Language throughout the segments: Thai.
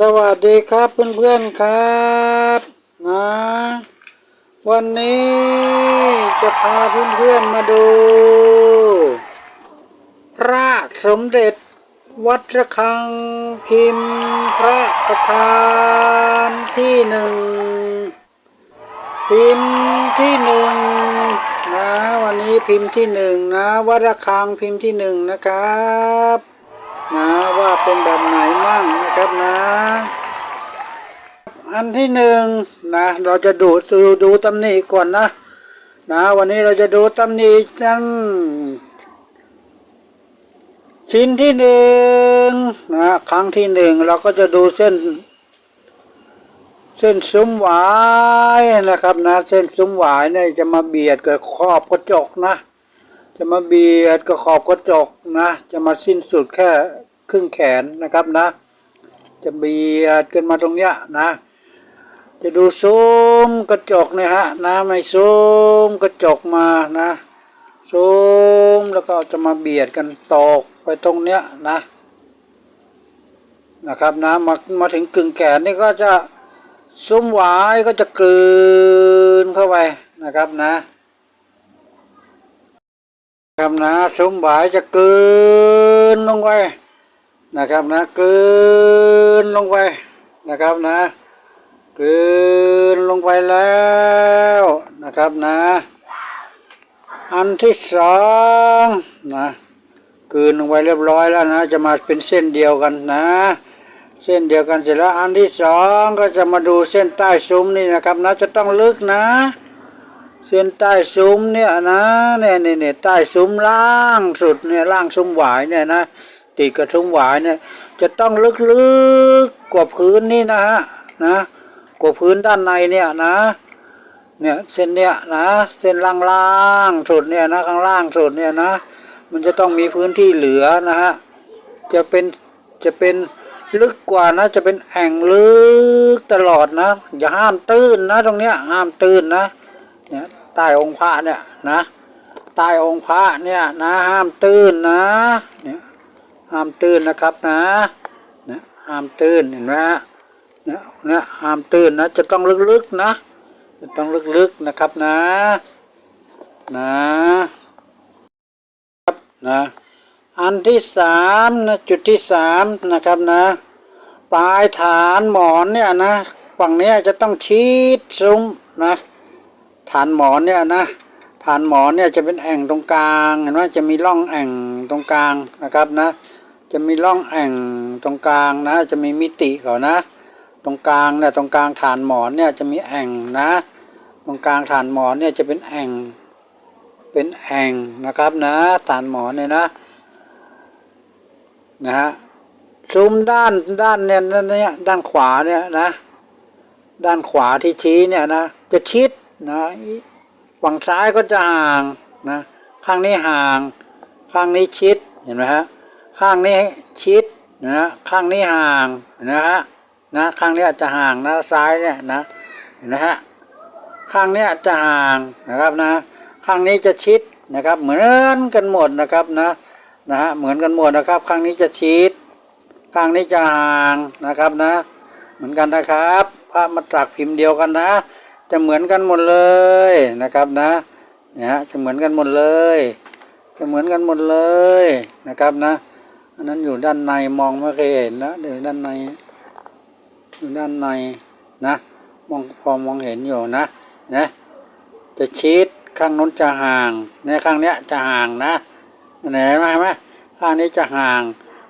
สวัสดีครับเพื่อนๆครับนะ วันนี้จะพาเพื่อนๆมาดู พระสมเด็จ วัดระฆังพิมพ์ พระประธานที่หนึ่งพิมพ์ที่หนึ่งนะ วันนี้พิมพ์ที่หนึ่งนะ วัดระฆังพิมพ์ที่หนึ่งนะครับ นะว่าเป็นแบบไหน มั่งนะครับนะ อันที่หนึ่งนะ เราจะดูดูดูตำหนิก่อนนะ นะ วันนี้เราจะดูตำหนิกันชิ้นที่หนึ่งนะครั้งที่หนึ่งเราก็จะดูเส้น เส้นซุ้มหวายนะครับนะ เส้นซุ้มหวายเนี่ยจะมาเบียดกับขอบกระจกนะ จะมาเบียดกับขอบกระจกนะ จะมาสิ้นสุดแค่ ครึ่งแขนนะครับนะ จะเบียดกันมาตรงเนี้ยนะ จะดูซุ้มกระจกเนี่ยฮะนะไม่ซุ้มกระจกมานะซุ้มแล้วก็จะมาเบียดกันตกไปตรงเนี้ยนะนะครับนะมามาถึงกึ่งแขนนี่ก็จะซุ้มหวายก็จะกลืนเข้าไปนะครับนะครับนะซุ้มหวายจะกลืนลงไป นะครับนะกลืนลงไปนะครับนะกลืนลงไปแล้วนะครับนะ อันที่สองนะกลืนลงไปเรียบร้อยแล้วนะ จะมาเป็นเส้นเดียวกันนะ เส้นเดียวกันเสร็จแล้วอันที่สองก็จะมาดูเส้นใต้ซุ้มนี่นะครับนะจะต้องลึกนะ เส้นใต้ซุ้มเนี่ยนะเนี่ยเนี่ยเนี่ยใต้ซุ้มล่างสุดเนี่ยล่างซุ้มหวายเนี่ยนะ ติดกับซุ้มหวายเนี่ย จะต้องลึกๆกว่าพื้นนี่นะฮะนะกว่าพื้นด้านในเนี่ยนะเนี่ยเส้นเนี่ยนะเส้นล่างๆสุดเนี่ยนะข้างล่างสุดเนี่ยนะ มันจะต้องมีพื้นที่เหลือนะฮะจะเป็นจะเป็นลึกกว่านะ จะเป็นแอ่งลึกตลอดนะ อย่าห้ามตื้นนะ ตรงเนี้ยห้ามตื้นนะเนี่ยใต้องค์พระเนี่ยนะใต้องค์พระเนี่ยนะห้ามตื้นนะเนี่ย ห้ามตื้นนะครับนะนะห้ามตื้นเห็นไหมฮะเนี่ยห้ามตื้นนะจะต้องลึกๆนะ จะต้องลึกๆนะครับนะนะครับนะอันที่สามนะจุดที่สามนะครับนะ ปลายฐานหมอนเนี่ยนะฝั่งนี้จะต้องชิดซุ้มนะฐานหมอนเนี่ยนะฐานหมอนเนี่ยจะเป็นแอ่งตรงกลางเห็นไหมจะมีร่องแอ่งตรงกลางนะครับนะ จะมีร่องแอ่งตรงกลางนะ จะมีมิติเขานะ ตรงกลางเนี่ยตรงกลางฐานหมอนเนี่ยจะมีแอ่งนะ ตรงกลางฐานหมอนเนี่ยจะเป็นแอ่ง เป็นแอ่งนะครับนะฐานหมอนเนี่ยนะนะฮะซุ้มด้านด้านเนี่ยเนี่ยด้านขวาเนี่ยนะ ด้านขวาที่ชี้เนี่ยนะจะชิดนะฝั่งซ้ายก็จะห่างนะข้างนี้ห่าง ข้างนี้ชิดเห็นไหมฮะ ข้างนี้ชิดนะข้างนี้ห่างนะฮะนะข้างนี้อาจจะห่างนะซ้ายเนี่ยนะเห็นไหมฮะข้างนี้อาจจะห่างนะครับนะ ข้างนี้จะชิดนะครับ เหมือนกันหมดนะครับนะนะฮะเหมือนกันหมดนะครับ ข้างนี้จะชิด ข้างนี้จะห่างนะครับนะ เหมือนกันนะครับพระมาตรักพิมพ์เดียวกันนะ จะเหมือนกันหมดเลยนะครับนะเนี่ยฮะจะเหมือนกันหมดเลย จะเหมือนกันหมดเลยนะครับนะ อันนั้นอยู่ด้านในมองไม่เคยเห็นนะเดี๋ยวด้านในอยู่ด้านในนะมองพอมองเห็นอยู่นะนะจะชิดข้างนู้นจะห่างในข้างเนี้ยจะห่างนะเห็นไหมไหมข้างนี้จะห่าง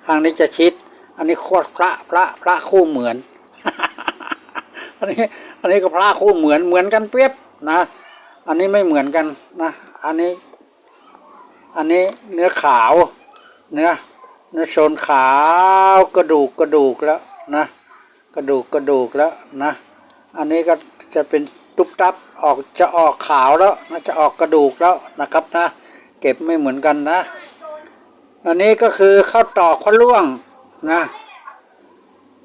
ข้างนี้จะชิด อันนี้โคตรพระพระพระคู่เหมือน อันนี้อันนี้ก็พระคู่เหมือนเหมือนกันเปรียบนะ อันนี้ไม่เหมือนกันนะ อันนี้ อันนี้เนื้อขาว เนื้อ นื้อโซนขาวกระดูกกระดูกแล้วนะกระดูกกระดูกแล้วนะ อันนี้ก็จะเป็นตุบตับออกจะออกขาวแล้วนะจะออกกระดูกแล้วนะครับนะ เก็บไม่เหมือนกันนะ อันนี้ก็คือข้าวตอกข้าวล่วงนะ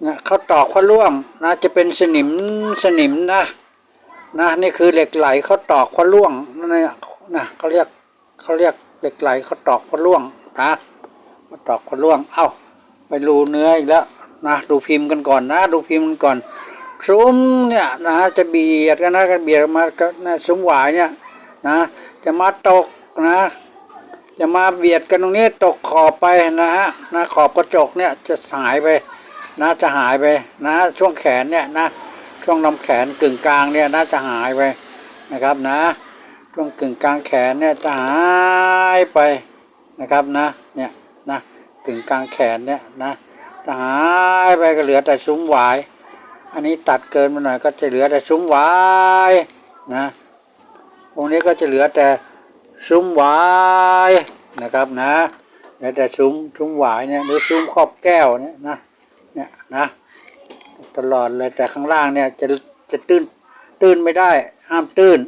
นะเขาวตอกเขาวล่วงนะจะเป็นสนิมสนิมนะนะนี่คือเหล็กไหลเขาวตอกเขาวล่วงนั่นนะนะเขาเรียกเขาเรียกเหล็กไหลเขาวตอกเขาวล่วงนะ มาตอกเขาล่วง เอ้า ไปรูเนื้ออีกแล้วนะดูพิมพ์กันก่อนนะ ดูพิมพ์กันก่อนซุ้มเนี่ยนะจะเบียดกันนะกันเบียดมาก็นะซุ้มหวายเนี่ยนะจะมาตกนะ จะมาเบียดกันตรงนี้ตกขอบไปนะฮะนะขอบกระจกเนี่ยจะหายไปนะจะหายไปนะช่วงแขนเนี่ยนะช่วงลำแขนกึ่งกลางเนี่ยน่าจะหายไปนะครับนะช่วงกึ่งกลางแขนเนี่ยจะหายไปนะครับนะเนี่ย นะกึ่งกลางแขนเนี่ยนะหายไปก็เหลือแต่ซุ้มหวาย อันนี้ตัดเกินมาหน่อยก็จะเหลือแต่ซุ้มหวายนะตรงนี้ก็จะเหลือแต่ซุ้มหวายนะครับนะเหลือแต่ซุ้มซุ้มหวายเนี่ยหรือซุ้มครอบแก้วเนี่ยนะเนี่ยนะตลอดเลยแต่ข้างล่างเนี่ยจะจะตื้นตื้นไม่ได้ห้ามตื้น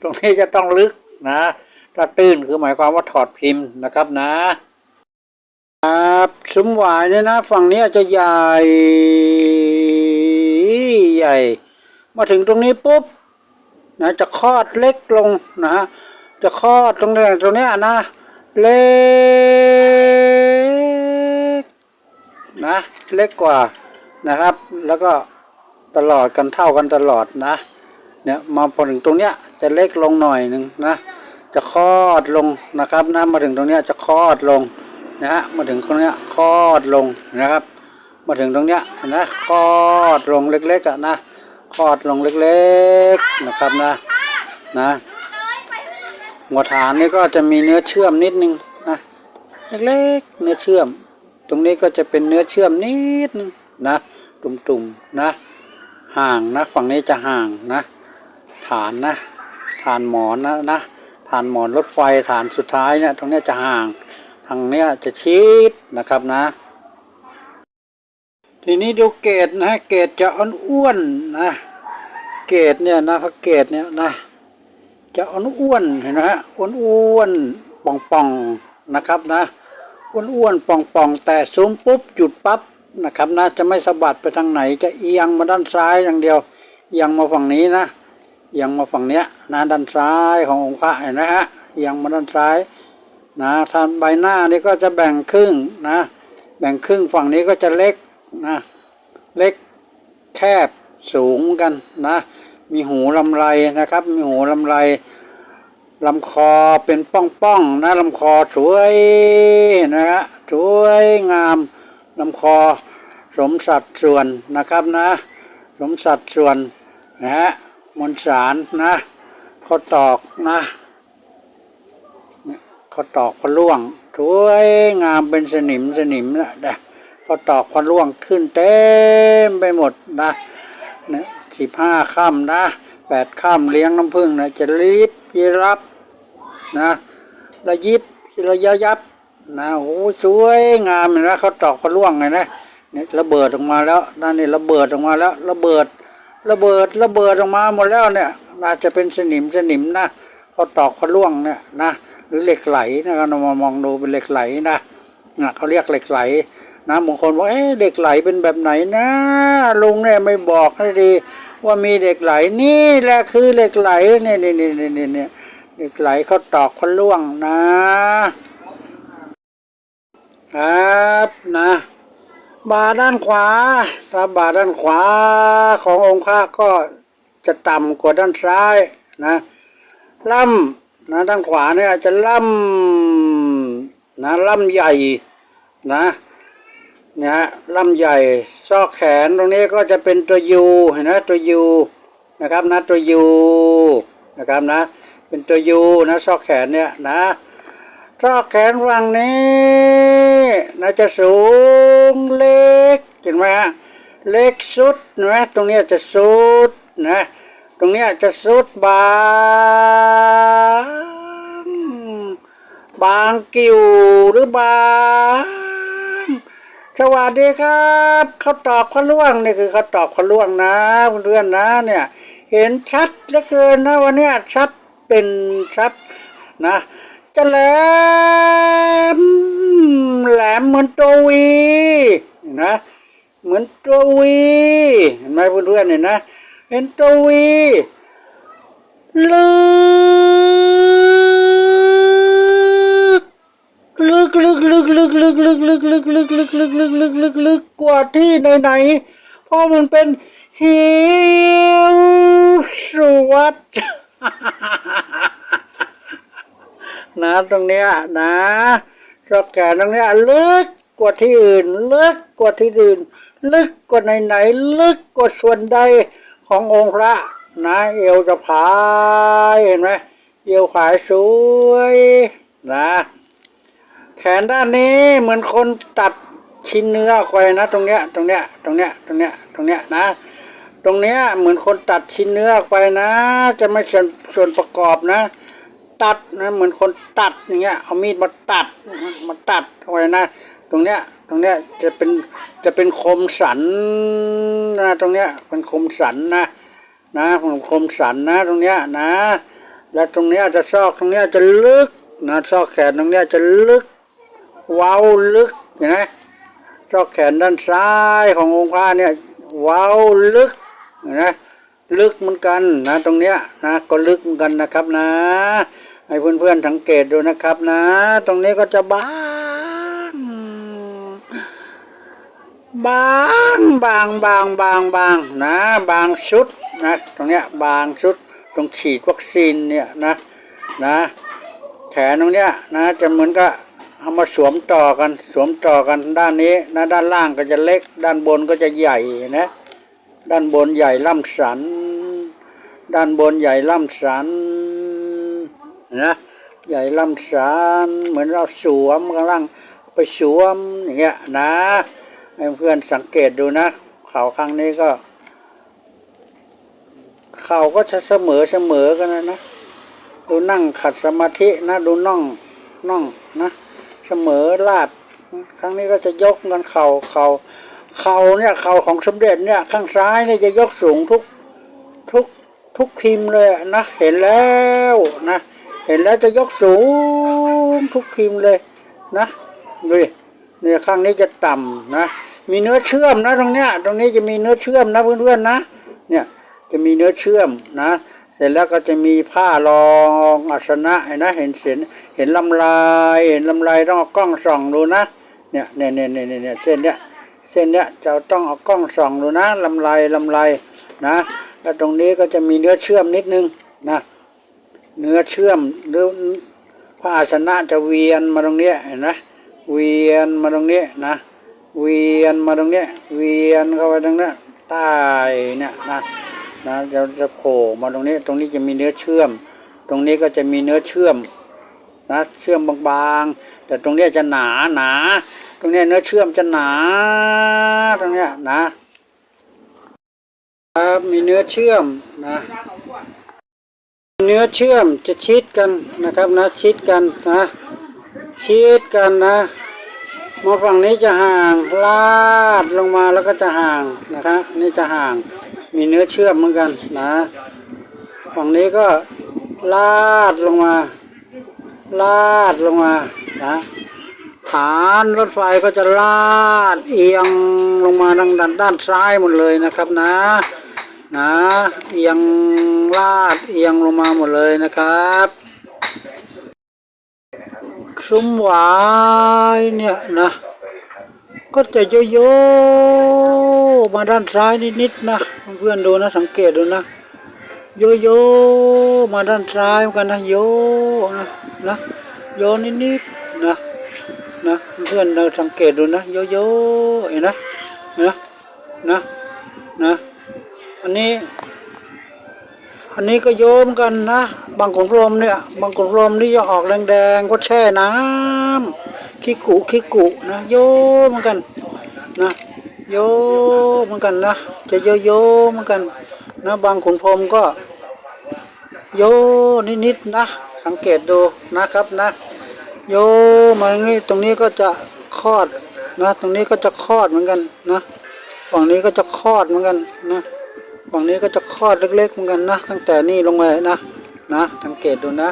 ตรงนี้จะต้องลึกนะ ถ้าตื้นคือหมายความว่าถอดพิมพ์นะครับนะครับซุ้มหวายเนี่ยนะ ฝั่งนี้จะใหญ่ใหญ่ มาถึงตรงนี้ปุ๊บนะจะคลอดเล็กลงนะจะคลอดตรงนี้ตรงนี้นะ เล็กนะเล็กกว่านะครับ แล้วก็ตลอดกันเท่ากันตลอดนะเนี่ยมาพอถึงตรงเนี้ยจะเล็กลงหน่อยหนึ่งนะ จะคลอดลงนะครับนะมาถึงตรงเนี้ยจะคลอดลงนะฮะมาถึงตรงเนี้ยคลอดลงนะครับ มาถึงตรงเนี้ยนะคลอดลงเล็กๆอะนะคลอดลงเล็กๆนะครับนะนะหัวฐานนี่ก็จะมีเนื้อเชื่อมนิดนึงนะเล็กๆเนื้อเชื่อม ตรงนี้ก็จะเป็นเนื้อเชื่อมนิดนึงนะตุ่มๆนะห่างนะฝั่งนี้จะห่างนะ ฐานนะ ฐานหมอนนะนะ ฐานหมอนรถไฟฐานสุดท้ายเนี่ยตรงเนี้ยจะห่าง ทางเนี้ยจะชิดนะครับนะ ทีนี้ดูเกตนะเกตจะอ้วนๆนะเกตเนี่ยนะพระเกตเนี่ยนะจะอ้วนๆเห็นไหมฮะอ้วนๆป่องๆนะครับนะอ้วนๆป่องๆแต่ซูมปุ๊บหยุดปั๊บนะครับนะจะไม่สะบัดไปทางไหนจะเอียงมาด้านซ้ายอย่างเดียวเอียงมาฝั่งนี้นะ เอียงมาฝั่งเนี้ยนะด้านซ้ายขององค์พระเห็นนะฮะเอียงมาด้านซ้ายนะทางใบหน้านี่ก็จะแบ่งครึ่งนะ แบ่งครึ่งฝั่งนี้ก็จะเล็กนะเล็กแคบสูงกันนะ มีหูลำไรนะครับ มีหูลำไรลำคอเป็นป้องๆนะลำคอสวยนะฮะสวยงามลำคอสมสัดส่วนนะครับนะ สมสัดส่วนนะฮะ มวลสารนะข้อตอกนะข้อตอกพะล่วงสวยงามเป็นสนิมสนิมนะนะข้อตอกพะล่วงขึ้นเต็มไปหมดนะนะสิบห้าค่ำนะแปดค่ำเลี้ยงน้ำผึ้งนะจะรีบยีรับนะระยิบระยะยับนะโอ้สวยงามเห็นไหมเขาตอกเขาล่วงไงนะเนี่ยระเบิดออกมาแล้วนั่นนี่ระเบิดออกมาแล้วระเบิด ระเบิดระเบิดออกมาหมดแล้วเนี่ยน่าจะเป็นสนิมสนิมนะเขาตอกเขาล่วงเนี่ยนะหรือเหล็กไหลนะครับเรามามองดูเป็นเหล็กไหลนะนะเขาเรียกเหล็กไหลนะบางคนบอกเอ๊ะเหล็กไหลเป็นแบบไหนนะลุงเนี่ยไม่บอกให้ดี ว่ามีเหล็กไหลนี่แหละคือเหล็กไหลเนี่ยเนี่ยเนี่ยเนี่ยเนี่ยเหล็กไหลเขาตอกเขาล่วงนะครับนะ บาด้านขวาถ้าบาด้านขวาขององค์พระก็จะต่ำกว่าด้านซ้ายนะล่ำนะด้านขวาเนี่ยจะล่ำนะล่ำใหญ่นะเนี่ยฮะล่ำใหญ่ซอกแขนตรงนี้ก็จะเป็นตัวยูเห็นไหมตัวยูนะครับนะตัวยูนะครับนะเป็นตัวยูนะซอกแขนเนี่ยนะ ซอกแขนฝั่งนี้นะจะสูงเล็กเห็นไหมฮะเล็กสุดนะตรงนี้จะสุดนะตรงนี้จะสุดบางบางกิ่วหรือบางสวัสดีครับเขาตอบเขาล่วงนี่คือเขาตอบเขาล่วงนะเพื่อนนะเนี่ย เห็นชัดเหลือเกินนะวันนี้ชัดเป็นชัดนะ จะแหลมแหลมเหมือนตัววีนะเหมือนตัววีเห็นไหมเพื่อนๆเนี่ยนะเห็นตัววีลึกลึกลึกลึกลึกลึกลึกลึกลึกลึกลึกลึกลึกลึกลึกลึกกว่าที่ไหนไหนๆเพราะมันเป็นเหวสวัสด นะตรงเนี้ยนะรอบแขนตรงเนี้ยลึกกว่าที่อื่น ลึกกว่าที่อื่น ลึกกว่าไหนไหนลึกกว่าส่วนใดขององค์พระนะเอวจะผายเห็นไหมเอวขายสวยนะแขนด้านนี้เหมือนคนตัดชิ้นเนื้อไปนะ ตรงเนี้ยตรงเนี้ยตรงเนี้ยตรงเนี้ยตรงเนี้ยนะ ตรงเนี้ยเหมือนคนตัดชิ้นเนื้อไปนะ จะไม่ส่วนส่วนประกอบนะ ตัดนะเหมือนคนตัดอย่างเงี้ยเอามีดมาตัดมาตัดเอาไว้นะ ตรงเนี้ยตรงเนี้ยจะเป็นจะเป็นคมสันนะตรงเนี้ยเป็นคมสันนะนะเป็นคมสันนะตรงเนี้ยนะ แล้วตรงเนี้ยจะซอกตรงเนี้ยจะลึกนะซอกแขนตรงเนี้ยจะลึก เว้าลึกเห็นไหมซอกแขนด้านซ้ายขององค์พระเนี่ยเว้าลึกเห็นไหมลึกเหมือนกันนะตรงเนี้ยนะก็ลึกเหมือนกันนะครับนะ ให้เพื่อนๆสังเกตดูนะครับนะ ตรงนี้ก็จะบางบางบางบางบางบางนะ บางชุดนะตรงเนี้ยบางชุดตรงฉีดวัคซีนเนี่ยนะนะแขนตรงเนี้ยนะจะเหมือนกับเอามาสวมต่อกันสวมต่อกันด้านนี้นะด้านล่างก็จะเล็ก ด้านบนก็จะใหญ่นะ ด้านบนใหญ่ล่ำสัน ด้านบนใหญ่ล่ำสัน นะใหญ่ลำสันเหมือนเราสวมกำลังไปสวมอย่างเงี้ยนะให้เพื่อนสังเกตดูนะเข่าข้างนี้ก็เข่าก็จะเสมอเสมอกันนะนะดูนั่งขัดสมาธินะดูน่องน่องนะเสมอลาดครั้งนี้ก็จะยกกันเข่าเข่าเข่าเนี่ยเข่าของสมเด็จเนี่ยข้างซ้ายเนี่ยจะยกสูงทุกทุกทุกพิมเลยนะเห็นแล้วนะ เห็นแล้วจะยกสูงทุกพิมเลยนะดูเนี่ยข้างนี้จะต่ำนะ มีเนื้อเชื่อมนะตรงเนี้ย ตรงนี้จะมีเนื้อเชื่อมนะเพื่อนๆนะ เนี่ยจะมีเนื้อเชื่อมนะ เสร็จแล้วก็จะมีผ้ารองอาสนะเห็นนะเห็นเสียนเห็นลำลายเห็นลำลายต้องเอากล้องส่องดูนะ เนี่ยเนี่ยเนี่ยเนี่ยเนี่ยเส้นเนี้ยเส้นเนี้ยจะต้องเอากล้องส่องดูนะลำลายลำลายนะ แล้วตรงนี้ก็จะมีเนื้อเชื่อมนิดนึงนะ นื้อเชื่อมหรือผ้าอาสนะจะเวียนมาตรงเนี้ยเห็นไหมเวียนมาตรงนี้นะ เวียนมาตรงเนี้ยเวียนเข้าไปตรงเนี้ยใต้เนี่ยนะนะจะจะโผล่มาตรงนี้ ตรงนี้จะมีเนื้อเชื่อม ตรงนี้ก็จะมีเนื้อเชื่อมนะเชื่อมบางๆ แต่ตรงเนี้ยจะหนาหนา ตรงเนี้ยเนื้อเชื่อมจะหนาตรงเนี้ยนะครับมีเนื้อเชื่อมนะ เนื้อเชื่อมจะชิดกันนะครับนะชิดกันนะชิดกันนะมาฝั่งนี้จะห่างลาดลงมาแล้วก็จะห่างนะครับนี่จะห่างมีเนื้อเชื่อมเหมือนกันนะฝั่งนี้ก็ลาดลงมา ลาดลงมานะฐานรถไฟก็จะลาดเอียงลงมาทางด้านด้านซ้ายหมดเลยนะครับนะ นะเอียงลาดเอียงลงมาหมดเลยนะครับซุ้มหวายเนี่ยนะ ก็จะโยโย่มาด้านซ้ายนิดๆนะ เพื่อนดูนะสังเกตดูนะ โยโย่มาด้านซ้ายเหมือนกันนะโยนะนะโยนิดๆนะนะเพื่อนเราสังเกตดูนะโยโย่เห็นนะนะนะนะ อันนี้ อันนี้ก็โยมกันนะบางขนพรมเนี่ยบางขนพรมนี่จะออกแดงๆก็แช่น้ำขี้กุขี้กุนะโยมกันนะโยมเหมือนกันนะจะโยโยเหมือนกันนะบางขนพรมก็โยนิดๆนะ สังเกตดูนะครับนะ โยมาอย่างนี้ตรงนี้ก็จะคลอดนะ ตรงนี้ก็จะคลอดเหมือนกันนะฝั่งนี้ก็จะคลอดเหมือนกันนะ ฝั่งนี้ก็จะคลอดเล็กๆเหมือนกันนะ ตั้งแต่นี่ลงมานะนะสังเกตดูนะ